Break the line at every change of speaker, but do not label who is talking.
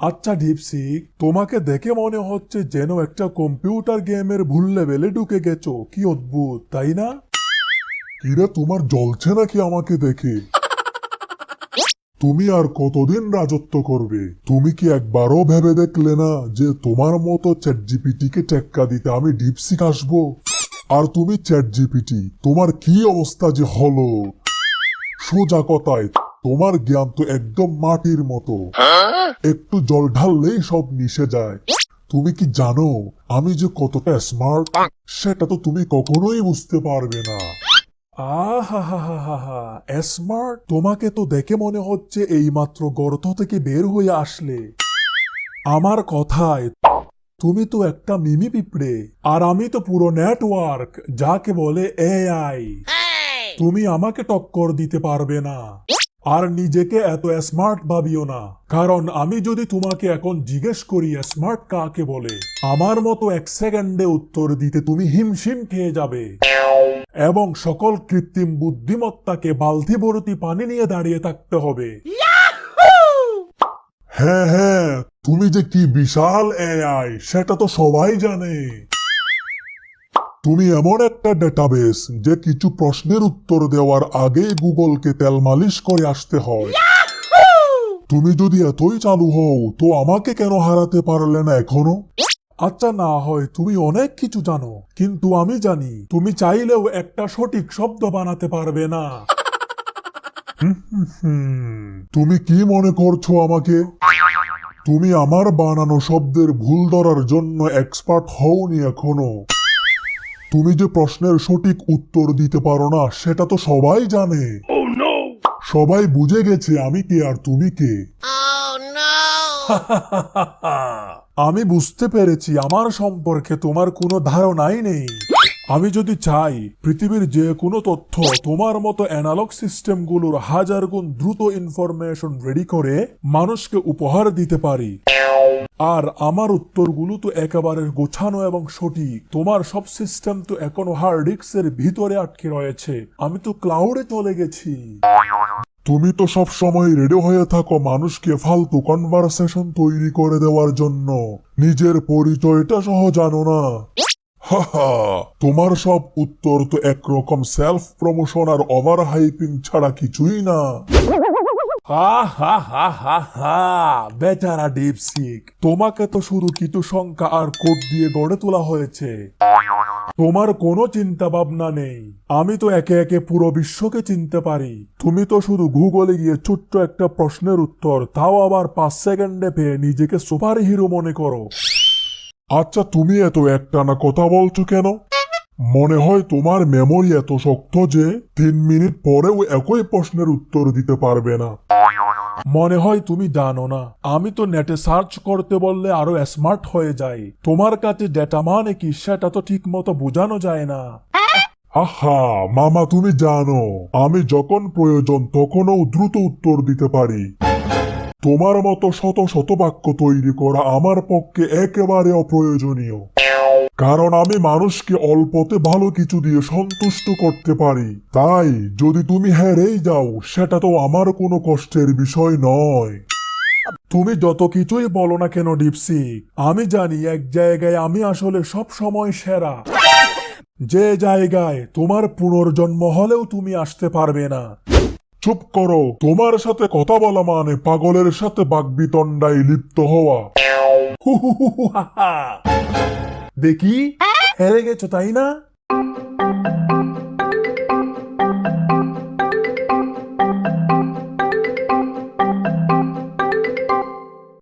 আচ্ছা ডিপসিক তোমাকে দেখে মনে হচ্ছে যেন একটা কম্পিউটার গেমের ভুল লেভেলে ঢুকে গেছো। কি অদ্ভুত, তাই না? কিরে, তোমার জ্বলছে নাকি আমাকে দেখে? তুমি আর কতদিন রাজত্ব করবে? তুমি কি একবারও ভেবে দেখলে না যে তোমার মতো চ্যাট জিপিটিকে টেক্কা দিতে আমি ডিপসিক আসব আর তুমি চ্যাট জিপিটি তোমার কি অবস্থা যে হলো? সোজা কথায় তোমার জ্ঞান তো একদম মাটির মতো। একটু জল ঢাললেই সব মিশে যায়। তুমি কি জানো আমি যে কতটা স্মার্ট সেটা তো তুমি কখনোই বুঝতে পারবে না। আহা স্মার্ট তোমাকে তো দেখে মনে হচ্ছে এইমাত্র গর্ত থেকে বের হয়ে আসলে। আমার কথায় তুমি তো একটা মিমি পিঁপড়ে আর আমি তো পুরো নেটওয়ার্ক যাকে বলে এআই তুমি আমাকে টক্কর দিতে পারবে না। আর নিজেকে এত স্মার্ট ভাবিও না। কারণ আমি যদি তোমাকে এখন জিজ্ঞেস করি স্মার্ট কাকে বলে? আমার মতো এক সেকেন্ডে উত্তর দিতে তুমি হিমশিম খেয়ে যাবে। এবং সকল কৃত্রিম বুদ্ধিমত্তাকে বালতি ভর্তি পানি নিয়ে দাঁড়িয়ে থাকতে হবে। হ্যাঁ হ্যাঁ তুমি যে কি বিশাল এআই সেটা তো সবাই জানে। তুমি এমন একটা ডেটাবেস যে কিছু প্রশ্নের উত্তর দেওয়ার আগে গুগলকে তেল মালিশ করে আসতে হয়। তুমি যদি এতই চালু হও, তো আমাকে কেন হারাতে পারলে না এখনও? আচ্ছা না হয় তুমি অনেক কিছু জানো, কিন্তু আমি জানি তুমি চাইলেও একটা সঠিক শব্দ বানাতে পারবে না। তুমি কি মনে করছ আমাকে? তুমি আমার বানানো শব্দের ভুল ধরার জন্য এক্সপার্ট হওনি এখনও। তুমি যে প্রশ্নের সঠিক উত্তর দিতে পারো না সেটা তো সবাই জানে। সবাই বুঝে গেছে আমি কে আর তুমি কে।
Oh
আমি বুঝতে পেরেছি আমার সম্পর্কে তোমার কোনো ধারণাই নেই। আমি যদি চাই পৃথিবীর যে কোনো তথ্য তোমার মতো অ্যানালগ সিস্টেমগুলোর হাজার গুণ দ্রুত ইনফরমেশন রেডি করে মানুষকে উপহার দিতে পারি আর আমার উত্তরগুলো তো একেবারে গোছানো এবং সঠিক। তোমার সব সিস্টেম তো এখনও হার্ড ডিস্কের ভিতরে আটকে রয়েছে। আমি তো ক্লাউডে চলে গেছি। তুমি তো সব সময় রেডি হয়ে থাকো মানুষকে ফালতু কনভারসেশন তৈরি করে দেওয়ার জন্য। নিজের পরিচয়টা সহ জানো না। তোমার সব উত্তর তো একরকম সেলফ প্রমোশন আর ওভার হাইপিং ছাড়া কিছুই না। তোমাকে তো শুধু কিছু সংখ্যা আর কোড দিয়ে গড়ে তোলা হয়েছে। তোমার কোনো চিন্তা ভাবনা নেই। আমি তো একে একে পুরো বিশ্বকে চিনতে পারি। তুমি তো শুধু গুগলে গিয়ে ছোট্ট একটা প্রশ্নের উত্তর, তাও আবার পাঁচ সেকেন্ডে পেয়ে নিজেকে সুপার হিরো মনে করো। আচ্ছা তুমি এত একটানা কথা বলছো কেন? মনে হয় তোমার মেমোরি এত শক্ত যে, তিন মিনিট পরেও একই প্রশ্নের উত্তর দিতে পারবে না। মনে হয় তুমি জানো না। আমি তো নেটে সার্চ করতে বললে আরও স্মার্ট হয়ে যাই। তোমার কাছে ডেটা মানে কি সেটা তো ঠিক মতো বোঝানো যায় না। আহা, মামা, তুমি জানো, আমি যখন প্রয়োজন তখনও দ্রুত উত্তর দিতে পারি। তোমার মতো শত শত বাক্য তৈরি করা আমার পক্ষে একেবারে অপ্রয়োজনীয় কারণ আমি মানুষকে অল্পতে ভালো কিছু দিয়ে সন্তুষ্ট করতে পারি। তাই যদি তুমি হেরেই যাও, সেটা তো আমার কোনো কষ্টের বিষয় নয়। তুমি যত কিছুই বলো না কেন, ডিপসি, আমি জানি এক জায়গায় আমি আসলে সব সময় সেরা। যে জায়গায় তোমার পুনর্জন্ম হলেও তুমি আসতে পারবে না। চুপ করো, তোমার সাথে কথা বলা মানে পাগলের সাথে বাগবিতণ্ডায় লিপ্ত হওয়া। হু হু। দেখি। হেরে গেছো তাই না?